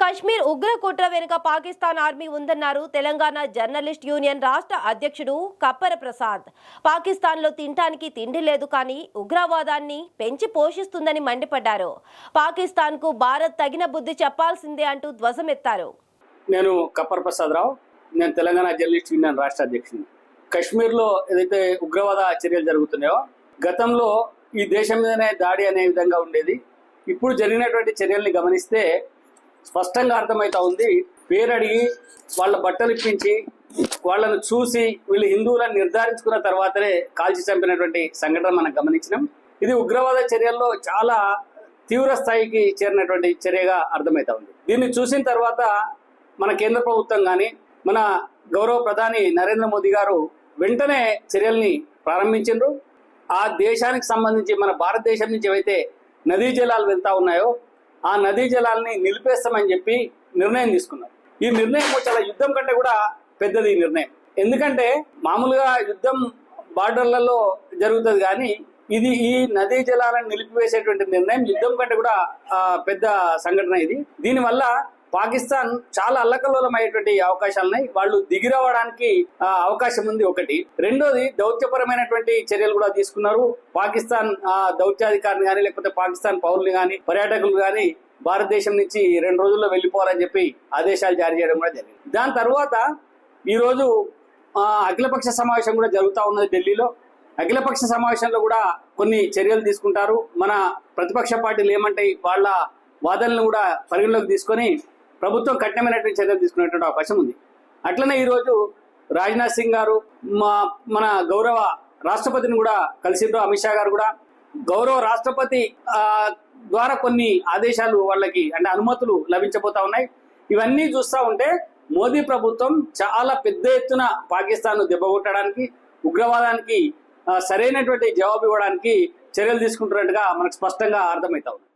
కశ్మీర్ ఉగ్ర కుట్ర వెనుక పాకిస్తాన్ ఆర్మీ ఉందన్నారు తెలంగాణ జర్నలిస్ట్ యూనియన్ రాష్ట్ర అధ్యక్షుడు కప్పర ప్రసాద్. పాకిస్తాన్లో తినటానికి తిండి లేదు కానీ ఉగ్రవాదాన్ని పెంచి పోషిస్తుందని మండిపడ్డారు. పాకిస్తాన్కు భారత్ తగిన బుద్ధి చెప్పాల్సిందే అంటూ ధ్వజమెత్తారు. నేను కప్పర్ ప్రసాద్ రావు. నేను తెలంగాణ జర్నలిస్ట్ యూనియన్ రాష్ట్ర అధ్యక్షుడు కశ్మీర్లో ఏదైతే ఉగ్రవాద చర్యలు జరుగుతున్నాయో గతంలో ఈ దేశం మీదనే దాడి అనే విధంగా ఉండేది. ఇప్పుడు జరిగినటువంటి చర్యల్ని గమనిస్తే స్పష్టంగా అర్థమవుతా ఉంది. పేరడిగి వాళ్ళ బట్టలు ఇప్పించి వాళ్ళను చూసి వీళ్ళు హిందువులను నిర్ధారించుకున్న తర్వాతనే కాల్చి చంపినటువంటి సంఘటన మనం గమనించినాం. ఇది ఉగ్రవాద చర్యల్లో చాలా తీవ్ర స్థాయికి చేరినటువంటి చర్యగా అర్థమవుతా ఉంది. దీన్ని చూసిన తర్వాత మన కేంద్ర ప్రభుత్వం కానీ మన గౌరవ ప్రధాని నరేంద్ర మోదీ గారు వెంటనే చర్యల్ని ప్రారంభించారు ఆ దేశానికి సంబంధించి మన భారతదేశం నుంచి ఏవైతే నదీ జలాలు వెళ్తా ఉన్నాయో ఆ నదీ జలాల్ని నిలిపేస్తామని చెప్పి నిర్ణయం తీసుకున్నారు. ఈ నిర్ణయం చాలా యుద్ధం కంటే కూడా పెద్దది ఈ నిర్ణయం. ఎందుకంటే మామూలుగా యుద్ధం బార్డర్లలో జరుగుతుంది కానీ ఇది ఈ నదీ జలాలను నిలిపివేసేటువంటి నిర్ణయం యుద్ధం కంటే కూడా పెద్ద సంఘటన ఇది. దీనివల్ల పాకిస్తాన్ చాలా అల్లకల్లోలమయ్యేటువంటి అవకాశాలు ఉన్నాయి వాళ్ళు దిగిరవడానికి అవకాశం ఉంది ఒకటి. రెండోది దౌత్యపరమైనటువంటి చర్యలు కూడా తీసుకున్నారు. పాకిస్తాన్ ఆ, దౌత్యాధికారిని కానీ లేకపోతే పాకిస్తాన్ పౌరులు కానీ పర్యాటకులు కానీ భారతదేశం నుంచి రెండు రోజుల్లో వెళ్ళిపోవాలని చెప్పి ఆదేశాలు జారీ చేయడం కూడా జరిగింది. దాని తర్వాత ఈరోజు అఖిలపక్ష సమావేశం కూడా జరుగుతూ ఉన్నది ఢిల్లీలో. అఖిలపక్ష సమావేశంలో కూడా కొన్ని చర్యలు తీసుకుంటారు. మన ప్రతిపక్ష పార్టీలు ఏమంటాయి వాళ్ళ వాదనలు కూడా పరిగణలోకి తీసుకొని ప్రభుత్వం కఠినమైనటువంటి చర్యలు తీసుకునేటువంటి అవకాశం ఉంది. అట్లనే ఈరోజు రాజ్నాథ్ సింగ్ గారు మా మన గౌరవ రాష్ట్రపతిని కూడా కలిసిండ్రు అమిత్ షా గారు కూడా. గౌరవ రాష్ట్రపతి ద్వారా కొన్ని ఆదేశాలు వాళ్ళకి అంటే అనుమతులు లభించబోతా ఉన్నాయి. ఇవన్నీ చూస్తా ఉంటే మోదీ ప్రభుత్వం చాలా పెద్ద ఎత్తున పాకిస్తాన్ దెబ్బకొట్టడానికి ఉగ్రవాదానికి సరైనటువంటి జవాబు ఇవ్వడానికి చర్యలు తీసుకుంటున్నట్టుగా మనకు స్పష్టంగా అర్థమవుతా ఉంది.